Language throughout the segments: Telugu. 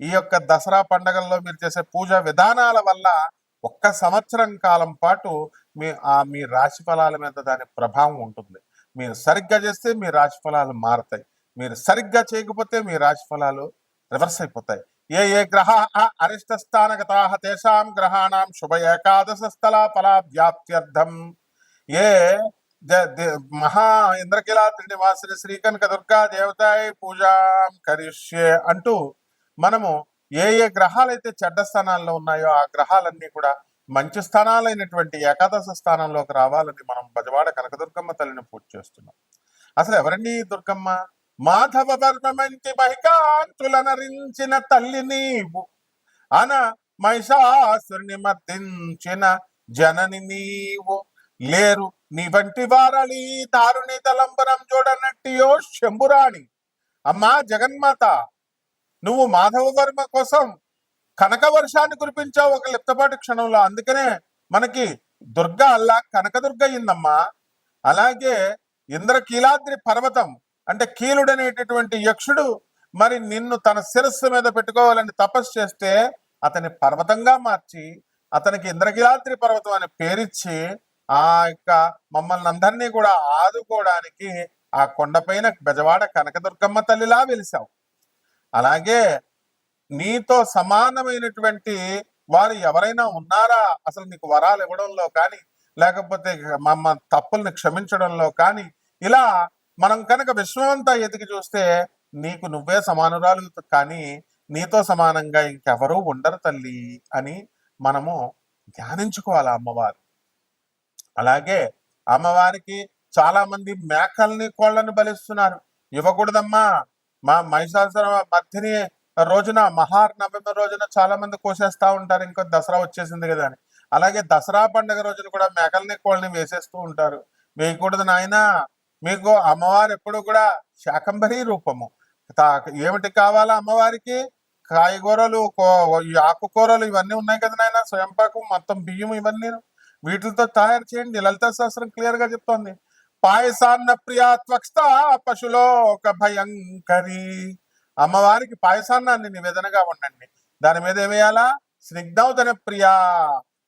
ఈ యొక్క దసరా పండగల్లో మీరు చేసే పూజా విధానాల వల్ల ఒక్క సంవత్సరం కాలం పాటు మీ ఆ మీ రాశి ఫలాల మీద దాని ప్రభావం ఉంటుంది. మీరు సరిగ్గా చేస్తే మీ రాశి ఫలాలు మారతాయి. మీరు సరిగ్గా చేయకపోతే మీ రాశి ఫలాలు రివర్స్ అయిపోతాయి. ఏ ఏ గ్రహ అరిష్ట స్థానగతా తేషాం గ్రహాణం శుభ ఏకాదశ స్థల ఫలాభ్యాప్త్యర్థం ఏ మహా ఇంద్రకిలాద్రి నివాసిని శ్రీ కనక దుర్గా దేవతాయ పూజాం కరిష్యే అంటూ మనము ఏ ఏ గ్రహాలైతే చెడ్డ స్థానాల్లో ఉన్నాయో ఆ గ్రహాలన్నీ కూడా మంచి స్థానాలైనటువంటి ఏకాదశ స్థానంలోకి రావాలని మనం బజవాడ కనకదుర్గమ్మ తల్లిని పూజ చేస్తున్నాం. అసలు ఎవరండి దుర్గమ్మ? మాధవ వర్మమంటి మహికాంతులనరించిన తల్లి నీవు. అన మహిషాసుని మర్దించిన జనని నీవు. లేరు నీ వంటి వారళి దారుని తలంబరం చూడనట్టియో శంభురాణి. అమ్మా జగన్మాత నువ్వు మాధవ వర్మ కోసం కనక వర్షాన్ని కురిపించావు ఒక లిప్తపాటి క్షణంలో. అందుకనే మనకి దుర్గ అల్లా కనకదుర్గ అయిందమ్మా అలాగే ఇంద్రకీలాద్రి పర్వతం అంటే కీలుడనేటటువంటి యక్షుడు మరి నిన్ను తన శిరస్సు మీద పెట్టుకోవాలని తపస్సు చేస్తే అతని పర్వతంగా మార్చి అతనికి ఇంద్రకీలాద్రి పర్వతం అని పేరిచ్చి ఆ యొక్క మమ్మల్ని అందరినీ కూడా ఆదుకోవడానికి ఆ కొండపైన బెజవాడ కనకదుర్గమ్మ తల్లిలా వెలిసావు. అలాగే నీతో సమానమైనటువంటి వారు ఎవరైనా ఉన్నారా? అసలు నీకు వరాలు ఇవ్వడంలో కానీ లేకపోతే మమ్మ తప్పుల్ని క్షమించడంలో కానీ ఇలా మనం కనుక విశ్వమంతా ఎదిగి చూస్తే నీకు నువ్వే సమానురాలు కానీ నీతో సమానంగా ఇంకెవరూ ఉండరు తల్లి అని మనము ధ్యానించుకోవాలి అమ్మవారు. అలాగే అమ్మవారికి చాలా మంది మేకల్ని కోళ్ళని బలిస్తున్నారు. ఇవ్వకూడదమ్మా. మా మహిషాసుర మధ్యని రోజున మహానవమి రోజున చాలా మంది కోసేస్తా ఉంటారు. ఇంకో దసరా వచ్చేసింది కదా అని. అలాగే దసరా పండుగ రోజున కూడా మేకల్ని కోళ్ళని వేసేస్తూ ఉంటారు. వేయకూడదు నాయన. మీకు అమ్మవారు ఎప్పుడు కూడా శాకంబరీ రూపము. ఏమిటి కావాలా అమ్మవారికి? కాయగూరలు కో- ఈ ఆకుకూరలు ఇవన్నీ ఉన్నాయి కదా నాయన. స్వయంపాకం మొత్తం బియ్యం ఇవన్నీ వీటితో తయారు చేయండి. లలిత శాస్త్రం క్లియర్గా చెప్తోంది. పాయసాన్న ప్రియా త్వక్త పశులో ఒక భయంకరి. అమ్మవారికి పాయసాన్నాన్ని నివేదనగా ఉండండి. దాని మీద ఏమేయాలా? స్నిగ్ధౌతన ప్రియా.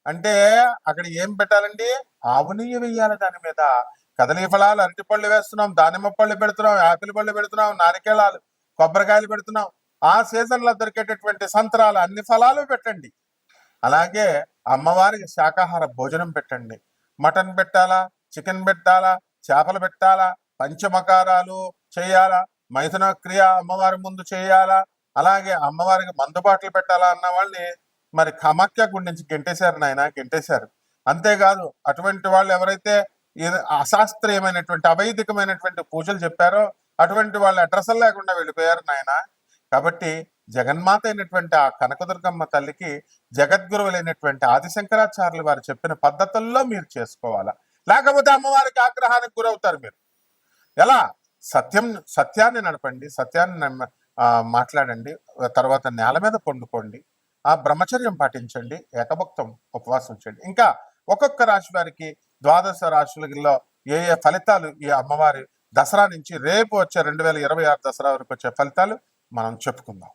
అంటే అక్కడ ఏం పెట్టాలండి? ఆవు నెయ్యి వేయాలి దాని మీద. కదలీ ఫలాలు అరటి పళ్ళు వేస్తున్నాం దానిమ్మ పళ్ళు పెడుతున్నాం యాపిల్ పళ్ళు పెడుతున్నాం నారికేళాలు కొబ్బరికాయలు పెడుతున్నాం. ఆ సీజన్లో దొరికేటటువంటి సంతరాలు అన్ని ఫలాలు పెట్టండి. అలాగే అమ్మవారికి శాకాహార భోజనం పెట్టండి. మటన్ పెట్టాలా? చికెన్ పెట్టాలా? చేపలు పెట్టాలా? పంచమకారాలు చేయాలా? మైథున క్రియ అమ్మవారి ముందు చేయాలా? అలాగే అమ్మవారికి మందుబాట్లు పెట్టాలా అన్న వాళ్ళని మరి కమాఖ్య గుడి నుంచి గెంటేశారు నాయన గెంటేశారు. అంతేకాదు అటువంటి వాళ్ళు ఎవరైతే అశాస్త్రీయమైనటువంటి అవైదికమైనటువంటి పూజలు చెప్పారో అటువంటి వాళ్ళు అడ్రస్ లేకుండా వెళ్ళిపోయారు నాయన. కాబట్టి జగన్మాత అయినటువంటి ఆ కనకదుర్గమ్మ తల్లికి జగద్గురువులైనటువంటి ఆదిశంకరాచార్యులు వారు చెప్పిన పద్ధతుల్లో మీరు చేసుకోవాలా? లేకపోతే అమ్మవారికి ఆగ్రహానికి గురవుతారు మీరు. ఎలా? సత్యం సత్యాన్ని నడపండి సత్యాన్ని నమ్మ- మాట్లాడండి తర్వాత నేల మీద పండుకోండి ఆ బ్రహ్మచర్యం పాటించండి ఏకభక్తం ఉపవాసం చేయండి ఇంకా ఒక్కొక్క రాశి వారికి ద్వాదశ రాశులలో ఏ ఏ ఫలితాలు ఈ అమ్మవారి దసరా నుంచి రేపు వచ్చే రెండు వేల ఇరవై ఆరు దసరా వరకు వచ్చే ఫలితాలు మనం చెప్పుకుందాం.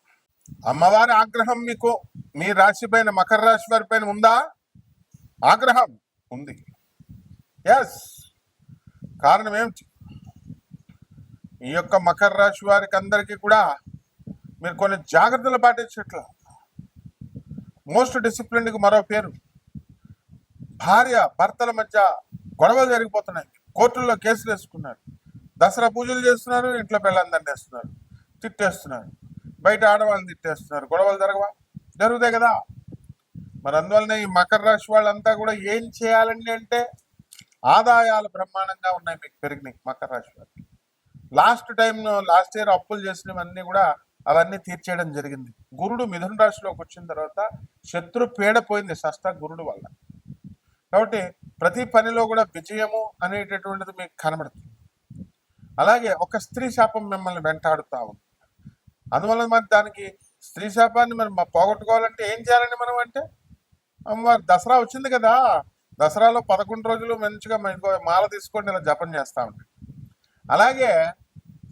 అమ్మవారి ఆగ్రహం మీకు మీ రాశి పైన మకర రాశి వారి పైన ఉందా? ఆగ్రహం ఉంది. ఎస్ కారణం ఏమిటి? ఈ యొక్క మకర రాశి వారికి అందరికీ కూడా మీరు కొన్ని జాగ్రత్తలు పాటించట్ల. మోస్ట్ డిసిప్లిన్కి మరో పేరు. భార్య భర్తల మధ్య గొడవలు జరిగిపోతున్నాయి. కోర్టుల్లో కేసులు వేసుకున్నారు. దసరా పూజలు చేస్తున్నారు ఇంట్లో పిల్లలందరినీ వేస్తున్నారు. తిట్టేస్తున్నారు. బయట ఆడవాళ్ళని తిట్టేస్తున్నారు. గొడవలు జరగవా? జరుగుతాయి కదా. మరి అందువలన ఈ మకర రాశి వాళ్ళంతా కూడా ఏం చేయాలండి అంటే ఆదాయాలు బ్రహ్మాండంగా ఉన్నాయి మీకు పెరిగినాయి మకర రాశి వారికి. లాస్ట్ టైం లాస్ట్ ఇయర్ అప్పులు చేసినవన్నీ కూడా అవన్నీ తీర్చేయడం జరిగింది. గురుడు మిథున రాశిలోకి వచ్చిన తర్వాత శత్రు పీడ పోయింది షష్ట గురుడు వల్ల. కాబట్టి ప్రతి పనిలో కూడా విజయము అనేటటువంటిది మీకు కనబడుతుంది. అలాగే ఒక స్త్రీ శాపం మిమ్మల్ని వెంటాడుతా ఉంది. అందువల్ల మరి దానికి స్త్రీ శాపాన్ని మరి పోగొట్టుకోవాలంటే ఏం చేయాలండి మనం అంటే? అమ్మవారు దసరా వచ్చింది కదా దసరాలో పదకొండు రోజులు మంచిగా ఇంకో మాల తీసుకొని ఇలా జపం చేస్తా ఉంటాయి అలాగే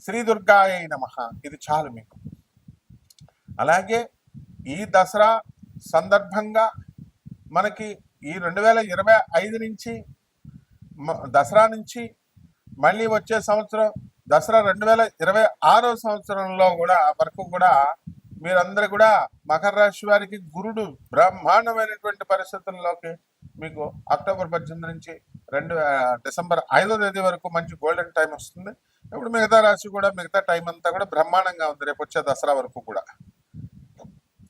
శ్రీ దుర్గాయ నమ. ఇది చాలు మీకు. అలాగే ఈ దసరా సందర్భంగా మనకి ఈ రెండు వేల ఇరవై ఐదు నుంచి దసరా నుంచి మళ్ళీ వచ్చే సంవత్సరం దసరా రెండు వేల ఇరవై ఆరో సంవత్సరంలో కూడా వరకు కూడా మీరందరూ కూడా మకర రాశి వారికి గురుడు బ్రహ్మాండమైనటువంటి పరిస్థితుల్లోకి మీకు అక్టోబర్ పద్దెనిమిది నుంచి రెండు డిసెంబర్ ఐదో తేదీ వరకు మంచి గోల్డెన్ టైం వస్తుంది. ఇప్పుడు మిగతా రాశి కూడా మిగతా టైం అంతా కూడా బ్రహ్మాండంగా ఉంది. రేపు వచ్చే దసరా వరకు కూడా.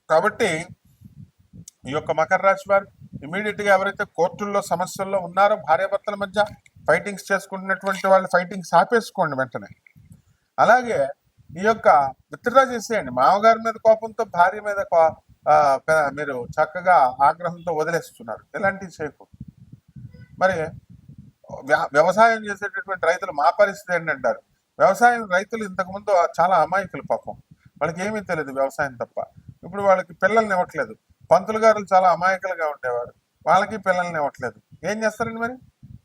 కాబట్టి ఈ యొక్క మకర రాశి వారు ఇమీడియట్గా ఎవరైతే కోర్టుల్లో సమస్యల్లో ఉన్నారో భార్యాభర్తల మధ్య ఫైటింగ్స్ చేసుకుంటున్నటువంటి వాళ్ళు ఫైటింగ్స్ ఆపేసుకోండి వెంటనే. అలాగే ఈ యొక్క విత్డ్రా చేసేయండి. మామగారి మీద కోపంతో భార్య మీద కో- మీరు చక్కగా ఆగ్రహంతో వదిలేస్తున్నారు. ఇలాంటివి చేయకూడదు. మరి వ్య- వ్యవసాయం చేసేటటువంటి రైతులు మా పరిస్థితి ఏంటంటారు? వ్యవసాయం రైతులు ఇంతకుముందు చాలా అమాయకులు పాపం. వాళ్ళకి ఏమీ తెలియదు వ్యవసాయం తప్ప. ఇప్పుడు వాళ్ళకి పిల్లల్ని ఇవ్వట్లేదు. పంతులు గారులు చాలా అమాయకులుగా ఉండేవారు. వాళ్ళకి పిల్లల్ని ఇవ్వట్లేదు. ఏం చేస్తారండి మరి?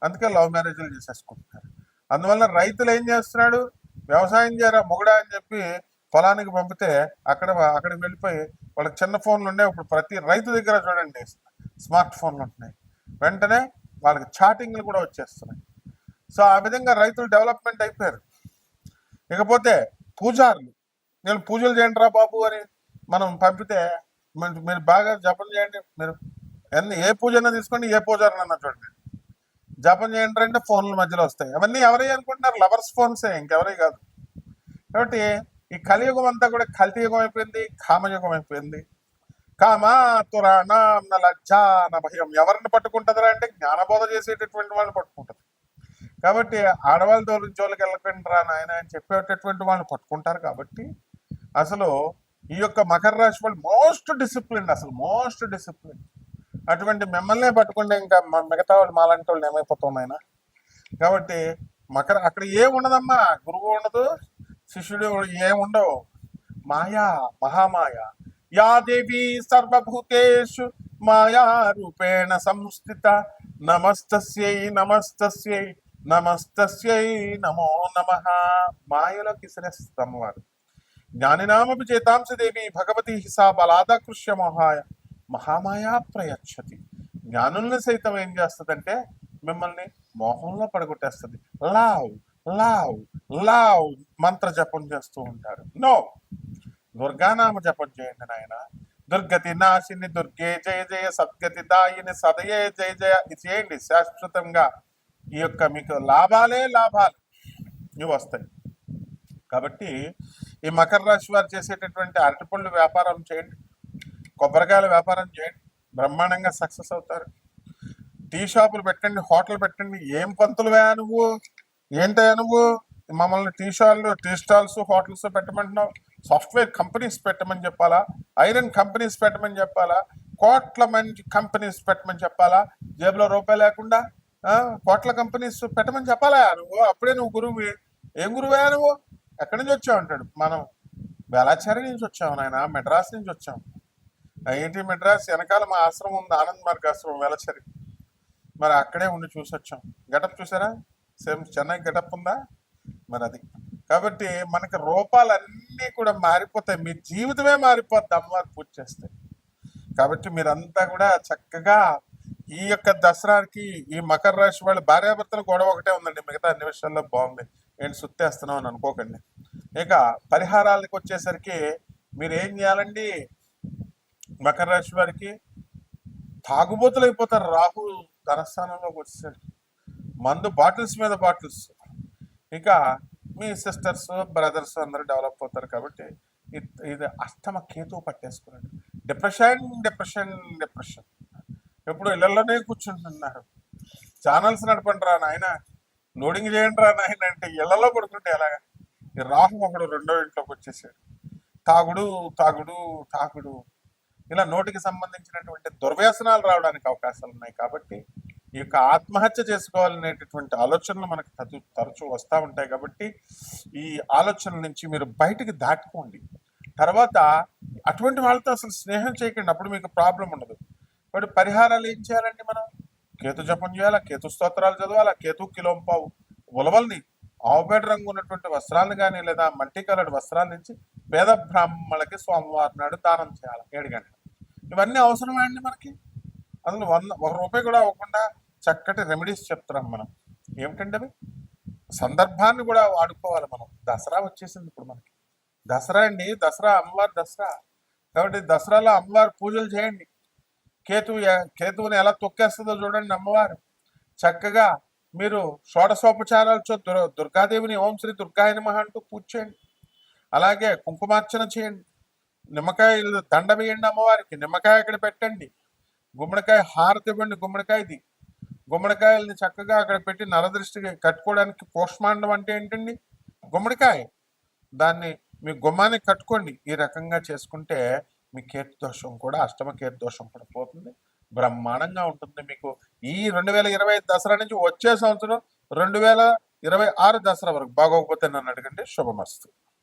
అందుకే లవ్ మ్యారేజ్లు చేసేసుకుంటున్నారు. అందువల్ల రైతులు ఏం చేస్తున్నాడు? వ్యవసాయం చేయరా మొగుడా అని చెప్పి పొలానికి పంపితే అక్కడ అక్కడికి వెళ్ళిపోయి వాళ్ళకి చిన్న ఫోన్లు ఉండే ఇప్పుడు ప్రతి రైతు దగ్గర చూడండి స్మార్ట్ ఫోన్లు ఉంటున్నాయి. వెంటనే వాళ్ళకి చాటింగ్లు కూడా వచ్చేస్తున్నాయి. సో ఆ విధంగా రైతులు డెవలప్మెంట్ అయిపోయారు. ఇకపోతే పూజారులు నేను పూజలు చేయండి రా బాబు అని మనం పంపితే మీరు బాగా జపం చేయండి మీరు ఎన్ని ఏ పూజైనా తీసుకోండి ఏ పూజారిని చూడండి. జపం చేయండి అంటే ఫోన్ల మధ్యలో వస్తాయి. అవన్నీ ఎవరై అనుకుంటున్నారు? లవర్స్ ఫోన్సే ఇంకెవరే కాదు. కాబట్టి ఈ కలియుగం అంతా కూడా కల్తీ యుగం అయిపోయింది కామయుగం అయిపోయింది. కామ తురాణ లజ్జ నా భయం. ఎవరిని పట్టుకుంటుందిరా అంటే జ్ఞానబోధ చేసేటటువంటి వాళ్ళని పట్టుకుంటుంది. కాబట్టి ఆడవాళ్ళ జోలికి వాళ్ళకి వెళ్ళకండి రా నాయన అని చెప్పేటటువంటి వాళ్ళని పట్టుకుంటారు కాబట్టి అసలు ఈ యొక్క మకర రాశి వాళ్ళు మోస్ట్ డిసిప్లిన్ అసలు మోస్ట్ డిసిప్లిన్ అటువంటి మిమ్మల్నే పట్టుకుంటే ఇంకా మిగతా వాళ్ళు మాలాంటి వాళ్ళు ఏమైపోతాం నాయన? కాబట్టి మకర అక్కడ ఏ ఉండదమ్మా? గురువు ఉండదు శిష్యుడు ఏముండవు? మాయా మహామాయ. యా దేవి సర్వభూతేషు మాయా రూపేణ సంస్థిత. నమస్తస్యై నమస్తస్యై నమస్తస్యై నమో నమ. మాయలో కిసరేస్తాం వారు. జ్ఞానినామపి చేతాంశ దేవి భగవతి హిసా బలాదకృష్య మహాయ. మహామాయా ప్రయచ్చతి. జ్ఞానుల్ని సైతం ఏం చేస్తుందంటే మిమ్మల్ని మోహంలో పడగొట్టేస్తుంది. లావ్ లావ్ లావ్ మంత్ర జపం చేస్తూ ఉంటారు. నో! దుర్గానామ జపం చేయండి నాయన. దుర్గతి నాశిని దుర్గే జయ జయ సద్గతి దాయిని సదయే జయ జయ ఇది చేయండి శాశ్వతంగా. ఈ యొక్క మీకు లాభాలే లాభాలు. ఇవి వస్తాయి. కాబట్టి ఈ మకర రాశి వారు చేసేటటువంటి అరటిపళ్ళు వ్యాపారం చేయండి. కొబ్బరికాయల వ్యాపారం చేయండి. బ్రహ్మాండంగా సక్సెస్ అవుతారు. టీ షాపులు పెట్టండి హోటల్ పెట్టండి. ఏం పంతులు వే నువ్వు? ఏంటయ్యా నువ్వు? మమ్మల్ని టీ షాల్లో టీ స్టాల్స్ హోటల్స్ పెట్టమంటున్నావు. సాఫ్ట్వేర్ కంపెనీస్ పెట్టమని చెప్పాలా? ఐరన్ కంపెనీస్ పెట్టమని చెప్పాలా? కోట్ల మంది కంపెనీస్ పెట్టమని చెప్పాలా? జేబులో రూపాయి లేకుండా కోట్ల కంపెనీస్ పెట్టమని చెప్పాలా? నువ్వు అప్పుడే నువ్వు గురువు ఏం గురువే నువ్వు? ఎక్కడి నుంచి వచ్చావు అంటాడు. మనం వేలాచారి నుంచి వచ్చాము నాయన మెడ్రాస్ నుంచి వచ్చాము ఐఐటి మెడ్రాస్? వెనకాల మా ఆశ్రమం ఉంది ఆనంద్ మార్గ ఆశ్రమం వేలచరి. మరి అక్కడే ఉండి చూసి వచ్చాం గెటప్ చూసారా? సేమ్ చెన్నై గెటప్ ఉందా? మరి అది కాబట్టి మనకి రూపాలన్నీ కూడా మారిపోతాయి. మీ జీవితమే మారిపోద్ది అమ్మవారు పూజ చేస్తే. కాబట్టి మీరంతా కూడా చక్కగా ఈ యొక్క దసరాకి ఈ మకర రాశి వాళ్ళ భార్యాభర్తల గొడవ ఒకటే ఉందండి. మిగతా అన్ని విషయాల్లో బాగుంది. ఏంటి సుత్తేస్తున్నాం అని అనుకోకండి. ఇక పరిహారాలకు వచ్చేసరికి మీరు ఏం చేయాలండి? మకర రాశి వారికి తాగుబోతులు అయిపోతారు రాహు ధనస్థానంలోకి వచ్చేసరికి. మందు బాటిల్స్ మీద బాటిల్స్. ఇక మీ సిస్టర్స్ బ్రదర్స్ అందరూ డెవలప్ అవుతారు కాబట్టి ఇది- ఇది అష్టమ కేతువు పట్టేసుకున్నాడు. డిప్రెషన్ డిప్రెషన్ డిప్రెషన్ ఎప్పుడు ఇళ్ళలోనే కూర్చుంటున్నారు ఛానల్స్ నడపండి రా నాయన. లోడింగ్ చేయండి రా నాయన అంటే ఇళ్ళలో పడుకుంటే ఎలాగా? ఈ రాహు ఒకడు రెండో ఇంట్లోకి వచ్చేసాడు. తాగుడు తాగుడు తాగుడు. ఇలా నోటికి సంబంధించినటువంటి దుర్వ్యసనాలు రావడానికి అవకాశాలు ఉన్నాయి కాబట్టి ఈ యొక్క ఆత్మహత్య చేసుకోవాలనేటటువంటి ఆలోచనలు మనకు తరచు తరచూ వస్తూ ఉంటాయి కాబట్టి ఈ ఆలోచనల నుంచి మీరు బయటికి దాటుకోండి. తర్వాత అటువంటి వాళ్ళతో అసలు స్నేహం చేయకండి. అప్పుడు మీకు ప్రాబ్లం ఉండదు. కాబట్టి పరిహారాలు ఏం చేయాలండి మనం? కేతు జపం చేయాలా? కేతు స్తోత్రాలు చదవాలా? కేతు కిలోంపావు ఉలవల్ని ఆవుపేట రంగు ఉన్నటువంటి వస్త్రాలను కానీ లేదా మట్టి కలర్డ్ వస్త్రాల నుంచి పేద బ్రాహ్మణులకి స్వామివారి నాడు దానం చేయాలి? ఏడు గంటలు. ఇవన్నీ అవసరమే అండి మనకి? అసలు వంద ఒక రూపాయి కూడా అవ్వకుండా చక్కటి రెమెడీస్ చెప్తున్నాం మనం. ఏమిటండి అవి? సందర్భాన్ని కూడా వాడుకోవాలి మనం. దసరా వచ్చేసింది ఇప్పుడు మనకి. దసరా అండి దసరా అమ్మవారి దసరా. కాబట్టి దసరాలో అమ్మవారి పూజలు చేయండి. కేతు కేతువుని ఎలా తొక్కేస్తుందో చూడండి అమ్మవారు. చక్కగా మీరు షోడశోపచారాలతో దుర్ దుర్గాదేవిని ఓం శ్రీ దుర్గాయ నమ అంటూ పూజ చేయండి. అలాగే కుంకుమార్చన చేయండి. నిమ్మకాయలు దండ వేయండి అమ్మవారికి. నిమ్మకాయ అక్కడ పెట్టండి. గుమ్మడికాయ హారతి ఇవ్వండి గుమ్మడికాయది. గుమ్మడికాయల్ని చక్కగా అక్కడ పెట్టి నరదృష్టి కట్టుకోవడానికి పోష్మాండం అంటే ఏంటండి? గుమ్మడికాయ. దాన్ని మీ గుమ్మానికి కట్టుకోండి. ఈ రకంగా చేసుకుంటే మీ కేతు దోషం కూడా అష్టమ కేతు దోషం కూడా పోతుంది. బ్రహ్మాండంగా ఉంటుంది మీకు. ఈ రెండు వేల ఇరవై ఐదు దసరా నుంచి వచ్చే సంవత్సరం రెండు వేల ఇరవై ఆరు దసరా వరకు. బాగోకపోతే నన్ను అడగండి. శుభమస్తు.